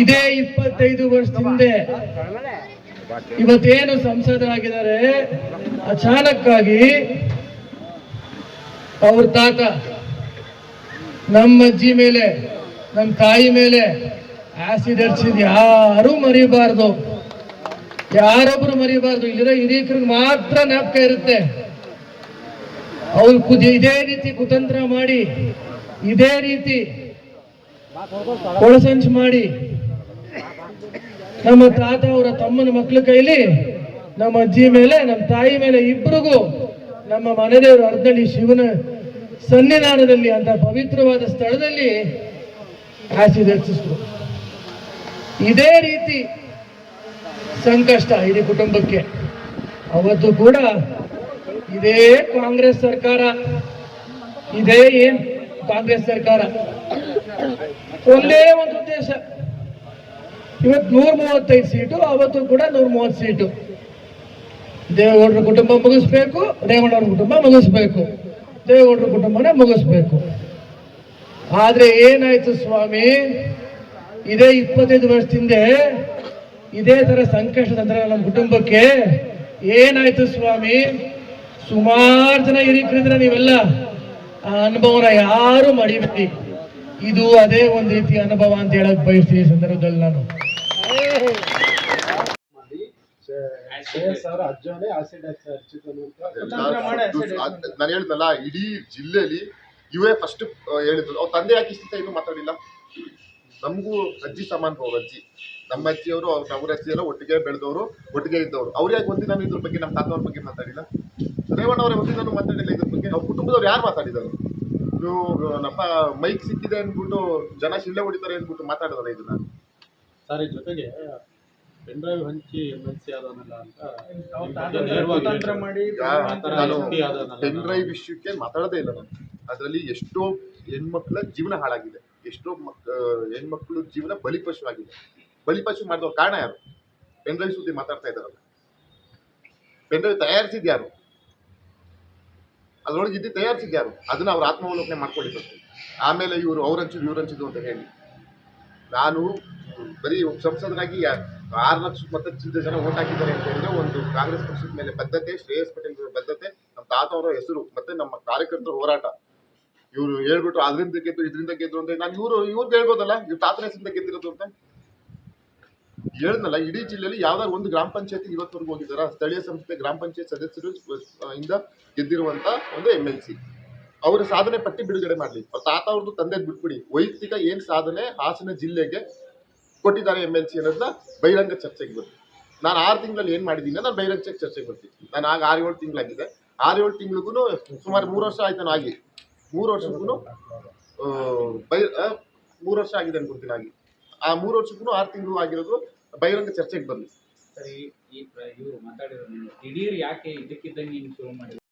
ಇದೇ ಇಪ್ಪತ್ತೈದು ವರ್ಷ ಹಿಂದೆ ಇವತ್ತೇನು ಸಂಸದರಾಗಿದ್ದಾರೆ ಅಚಾನಕ್ಕಾಗಿ ಅವ್ರ ತಾತ ನಮ್ಮ ಅಜ್ಜಿ ಮೇಲೆ, ನಮ್ಮ ತಾಯಿ ಮೇಲೆ ಆಸಿಡ್ ಹರಿಸಿದ್ ಯಾರು ಮರಿಬಾರ್ದು. ಯಾರೊಬ್ರು ಮರಿಬಾರ್ದು. ಇಲ್ಲಿರೋ ಹಿರಿಯಕರಿಗೆ ಮಾತ್ರ ನಾಪಕ ಇರುತ್ತೆ. ಅವ್ರು ಕುದ ಇದೇ ರೀತಿ ಕುತಂತ್ರ ಮಾಡಿ, ಇದೇ ರೀತಿ ಕೊಳಸಂಚ್ ಮಾಡಿ ನಮ್ಮ ತಾತ ಅವರ ತಮ್ಮನ ಮಕ್ಕಳ ಕೈಲಿ ನಮ್ಮ ಅಜ್ಜಿ ಮೇಲೆ, ನಮ್ಮ ತಾಯಿ ಮೇಲೆ ಇಬ್ಬರಿಗೂ ನಮ್ಮ ಮನೆದೇವರು ಅರ್ಧಳ್ಳಿ ಶಿವನ ಸನ್ನಿಧಾನದಲ್ಲಿ, ಅಂತ ಪವಿತ್ರವಾದ ಸ್ಥಳದಲ್ಲಿ ಆಸಿಡ್ ಹೆಚ್ಚಿಸ್ತು ಇದೇ ರೀತಿ ಸಂಕಷ್ಟ ಇಡೀ ಕುಟುಂಬಕ್ಕೆ. ಅವತ್ತು ಕೂಡ ಇದೇ ಕಾಂಗ್ರೆಸ್ ಸರ್ಕಾರ, ಇದೇ ಏನ್ ಕಾಂಗ್ರೆಸ್ ಸರ್ಕಾರ? ಒಂದೇ ಒಂದು ಉದ್ದೇಶ. ಇವತ್ತು ನೂರ ಮೂವತ್ತೈದು ಸೀಟು, ಅವತ್ತು ಕೂಡ ನೂರ ಮೂವತ್ತು ಸೀಟು. ದೇವೇಗೌಡರ ಕುಟುಂಬ ಮುಗಿಸ್ಬೇಕು, ರೇವಣ್ಣವ್ರ ಕುಟುಂಬ ಮುಗಿಸ್ಬೇಕು. ದೇವೇಗೌಡರ ಕುಟುಂಬನೇ ಮುಗಿಸ್ಬೇಕು. ಆದರೆ ಏನಾಯ್ತು ಸ್ವಾಮಿ, ಇದೇ ಇಪ್ಪತ್ತೈದು ವರ್ಷದಿಂದ ಇದೇ ತರ ಸಂಕಷ್ಟ ನಮ್ಮ ಕುಟುಂಬಕ್ಕೆ ಏನಾಯ್ತು ಸ್ವಾಮಿ? ಸುಮಾರು ಜನ ಹಿರಿಕರಿದ್ರೆ ನೀವೆಲ್ಲ ಆ ಅನುಭವನ ಯಾರು ಮಡಿಬೇಡಿ. ಇದು ಅದೇ ಒಂದು ರೀತಿಯ ಅನುಭವ ಅಂತ ಹೇಳಕ್ ಬಯಸ್ತೀನಿ ಈ ಸಂದರ್ಭದಲ್ಲಿ ನಾನು. ನಾನು ಹೇಳಿದ್ನಲ್ಲ, ಇಡೀ ಜಿಲ್ಲೆಯಲ್ಲಿ ಇವೇ ಫಸ್ಟ್ ಹೇಳಿದ್ರು. ಅವ್ರ ತಂದೆ ಯಾಕೆ ಇಷ್ಟ ಇನ್ನೂ ಮಾತಾಡಿಲ್ಲ ನಮಗೂ ಅಜ್ಜಿ ಸಮಾನ ಅವ್ರ ಅಜ್ಜಿ. ನಮ್ಮ ಅಜ್ಜಿಯವರು, ಅವ್ರ ಅವ್ರ ಅಜ್ಜಿಯವರು ಒಟ್ಟಿಗೆ ಬೆಳೆದವರು, ಒಟ್ಟಿಗೆ ಇದ್ದವರು. ಅವ್ರು ಯಾಕೆ ಒಂದಿನ ಇದ್ರ ಬಗ್ಗೆ ನಮ್ಮ ತಾತವ್ರ ಬಗ್ಗೆ ಮಾತಾಡಿಲ್ಲ ರೇವಣ್ಣ ಅವರೇ ಒಂದಿನ ಮಾತಾಡಿಲ್ಲ ಇದ್ರ ಬಗ್ಗೆ. ಅವ್ರ ಕುಟುಂಬದವ್ರು ಯಾರು ಮಾತಾಡಿದ್ದಾರೆ? ಇವ್ರು ನಮ್ಮ ಮೈಕ್ ಸಿಕ್ಕಿದೆ ಅಂದ್ಬಿಟ್ಟು ಜನ ಶಿಳ್ಳೆ ಹೊಡಿತಾರೆ ಅಂದ್ಬಿಟ್ಟು ಮಾತಾಡಿದಾರೆ ಇದನ್ನ. ಸರ್ ಈ ಜೊತೆಗೆ ಪೆನ್ ಡ್ರೈವ್ ಹಂಚಿ ಎಂ ಎಲ್ ಸಿ ಆದವನಲ್ಲ ಅಂತ ನೇರವಾಗಿ ಮಾಡಿ ಆ ಥರ ನಾನು MP ಆದವನಲ್ಲ ಪೆನ್ ನಾನು. ಡ್ರೈವ್ ವಿಷಯಕ್ಕೆ ಮಾತಾಡೋದೇ ಇಲ್ಲ ನಾನು. ಅದರಲ್ಲಿ ಎಷ್ಟೋ ಹೆಣ್ಮಕ್ಳ ಜೀವನ ಹಾಳಾಗಿದೆ. ಎಷ್ಟೋ ಮಕ್ ಆ, ಹೆಣ್ಮಕ್ಳು ಜೀವನ ಬಲಿಪಶು ಆಗಿದೆ ಬಲಿಪಶು ಮಾಡಿದವ್ರ ಕಾರಣ ಯಾರು? ಪೆನ್ ಡ್ರೈವ್ ಸುದ್ದಿ ಮಾತಾಡ್ತಾ ಇದ್ದಾರಲ್ಲ. ಪೆನ್ ಡ್ರೈವ್ ತಯಾರಿಸಿದ್ ಯಾರು? ಅದ್ರೊಳಗೆ ಇದ್ದು ತಯಾರಿಸಿದ್ಯಾರು ಅದನ್ನ ಅವ್ರ ಆತ್ಮಾವಲೋಕನೆ ಮಾಡ್ಕೊಂಡಿದ್ದರು ಆಮೇಲೆ ಇವರು ಅವರಂಚು ಹಂಚಿದ್ರು ಇವ್ರು ಹಂಚಿದ್ರು ಅಂತ ಹೇಳಿ. ನಾನು ಬರೀ ಸಂಸದರಾಗಿ ಆರು ಲಕ್ಷ ಚಿಲ್ಲರೆ ಜನ ಓಟ್ ಹಾಕಿದ್ದಾರೆ ಅಂತ ಹೇಳಿದ್ರೆ ಒಂದು ಕಾಂಗ್ರೆಸ್ ಪಕ್ಷದ ಮೇಲೆ ಬದ್ಧತೆ, ಶ್ರೇಯಸ್ ಪಟೇಲ್ ಬದ್ಧತೆ, ನಮ್ಮ ತಾತ ಅವರ ಹೆಸರು ಮತ್ತೆ ನಮ್ಮ ಕಾರ್ಯಕರ್ತರ ಹೋರಾಟ. ಇವರು ಹೇಳ್ಬಿಟ್ರು, ಅದರಿಂದ ಗೆದ್ದು, ಇದರಿಂದ ಗೆದ್ದು ಅಂತ ನಾನು ಇವರು ಇವ್ರಿಗೆ ಹೇಳ್ಬೋದಲ್ಲ? ಇವ್ರು ತಾತನ ಹೆಸರಿಂದ ಗೆದ್ದಿರೋದು ಅಂತ? ಹೇಳಿದ್ನಲ್ಲ ಇಡೀ ಜಿಲ್ಲೆಯಲ್ಲಿ ಯಾವ್ದಾದ್ರು ಒಂದು ಗ್ರಾಮ ಪಂಚಾಯತಿ ಇವತ್ತವರೆಗೂ ಹೋಗಿದಾರ ಸ್ಥಳೀಯ ಸಂಸ್ಥೆ ಗ್ರಾಮ ಪಂಚಾಯತ್ ಸದಸ್ಯರು ಇಂದ ಗೆದ್ದಿರುವಂತ ಒಂದು ಎಂ ಎಲ್ ಸಿ ಅವರ ಸಾಧನೆ ಪಟ್ಟಿ ಬಿಡುಗಡೆ ಮಾಡಲಿ. ತಾತ ಅವ್ರದ್ದು ತಂದೆ ಬಿಟ್ಬಿಡಿ. ವೈಯಕ್ತಿಕ ಏನ್ ಸಾಧನೆ ಹಾಸನ ಜಿಲ್ಲೆಗೆ ಕೊಟ್ಟಿದ್ದಾರೆ ಎಂ ಎಲ್ ಸಿ ಅನ್ನೋದನ್ನ ಬಹಿರಂಗ ಚರ್ಚೆಗೆ ಬರ್ತೀನಿ ನಾನು ಆರು ತಿಂಗಳಲ್ಲಿ ಏನು ಮಾಡಿದ್ದೀನಿ ನಾನು ಬಹಿರಂಗ ಚರ್ಚೆಗೆ ಬರ್ತೀನಿ ನಾನು ಆಗ ಆರು ಏಳು ತಿಂಗಳಾಗಿದೆ. ಆರು ಏಳು ತಿಂಗಳಿಗೂ ಸುಮಾರು ಮೂರು ವರ್ಷ ಆಯ್ತು ನಾನು ಆಗಿ ಮೂರು ವರ್ಷಕ್ಕೂ ಬೈ ಮೂರು ವರ್ಷ ಆಗಿದೆ ಅನ್ಕೊತೀನಿ ಆಗಿ ಆ ಮೂರು ವರ್ಷಕ್ಕೂ ಆರು ತಿಂಗಳು ಆಗಿರೋದು ಬಹಿರಂಗ ಚರ್ಚೆಗೆ ಬರಲಿ ಸರಿ ಈ ಇವರು ಮಾತಾಡಿರೋದು ದಿಢೀರ್ ಯಾಕೆ ಇದಕ್ಕಿದ್ದಂಗೆ ಹಿಂಗೆ ಶುರು ಮಾಡಿದ್ರು?